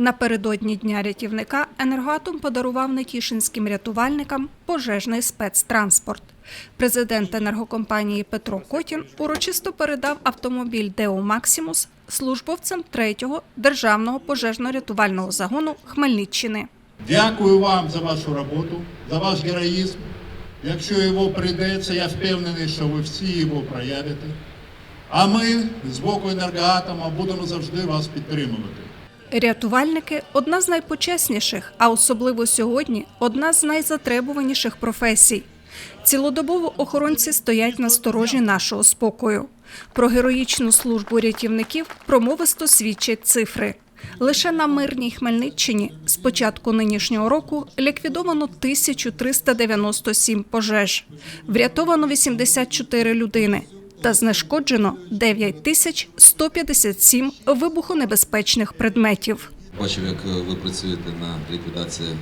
Напередодні дня рятівника енергоатом подарував нетішинським рятувальникам пожежний спецтранспорт. Президент енергокомпанії Петро Котін урочисто передав автомобіль Део Максимус службовцям 3-го державного пожежно-рятувального загону Хмельниччини. Дякую вам за вашу роботу, за ваш героїзм. Якщо його прийдеться, я впевнений, що ви всі його проявите. А ми з боку енергоатома будемо завжди вас підтримувати. Рятувальники одна з найпочесніших, а особливо сьогодні одна з найзатребуваніших професій. Цілодобово охоронці стоять на сторожі нашого спокою. Про героїчну службу рятівників промовисто свідчать цифри. Лише на мирній Хмельниччині з початку нинішнього року ліквідовано 1397 пожеж, врятовано 84 людини та знешкоджено 9157 вибухонебезпечних предметів. Бачив, як е, ви працюєте на ліквідації е,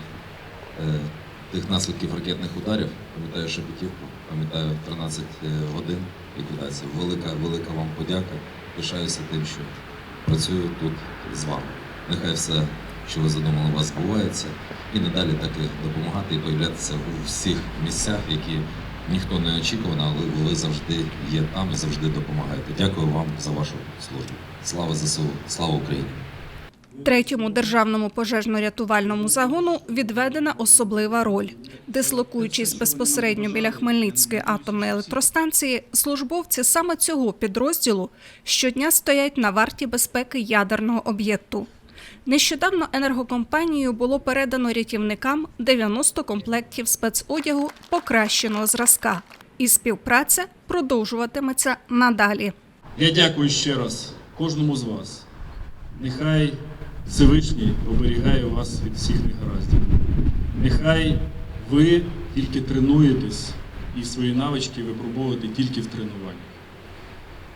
тих наслідків ракетних ударів. Пам'ятаю Шепетівку, пам'ятаю 13 годин ліквідації. Велика, велика вам подяка. Пишаюся тим, що працюю тут з вами. Нехай все, що ви задумали, у вас збувається. І надалі так і допомагати і появлятися у всіх місцях, які ніхто не очікував, але ви завжди є там і завжди допомагаєте. Дякую вам за вашу службу. Слава ЗСУ, слава Україні! Третьому державному пожежно-рятувальному загону відведена особлива роль. Дислокуючись безпосередньо біля Хмельницької атомної електростанції, службовці саме цього підрозділу щодня стоять на варті безпеки ядерного об'єкту. Нещодавно енергокомпанією було передано рятівникам 90 комплектів спецодягу покращеного зразка, і співпраця продовжуватиметься надалі. Я дякую ще раз кожному з вас. Нехай Всевишній оберігає вас від всіх негараздів. Нехай ви тільки тренуєтесь і свої навички випробовуєте тільки в тренуванні.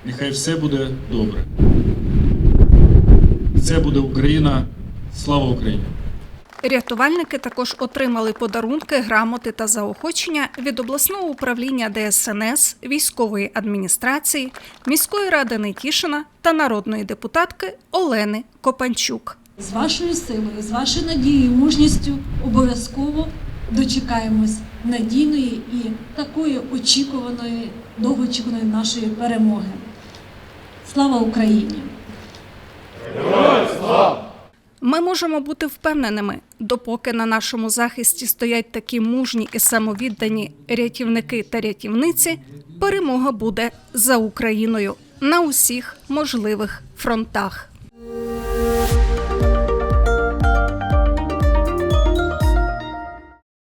Нехай все буде добре. Це буде Україна. Слава Україні! Рятувальники також отримали подарунки, грамоти та заохочення від обласного управління ДСНС, військової адміністрації, міської ради Нетішина та народної депутатки Олени Копанчук. З вашою силою, з вашою надією, мужністю обов'язково дочекаємось надійної і такої очікуваної, довгоочікуваної нашої перемоги. Слава Україні! Ми можемо бути впевненими, допоки на нашому захисті стоять такі мужні і самовіддані рятівники та рятівниці, перемога буде за Україною на усіх можливих фронтах.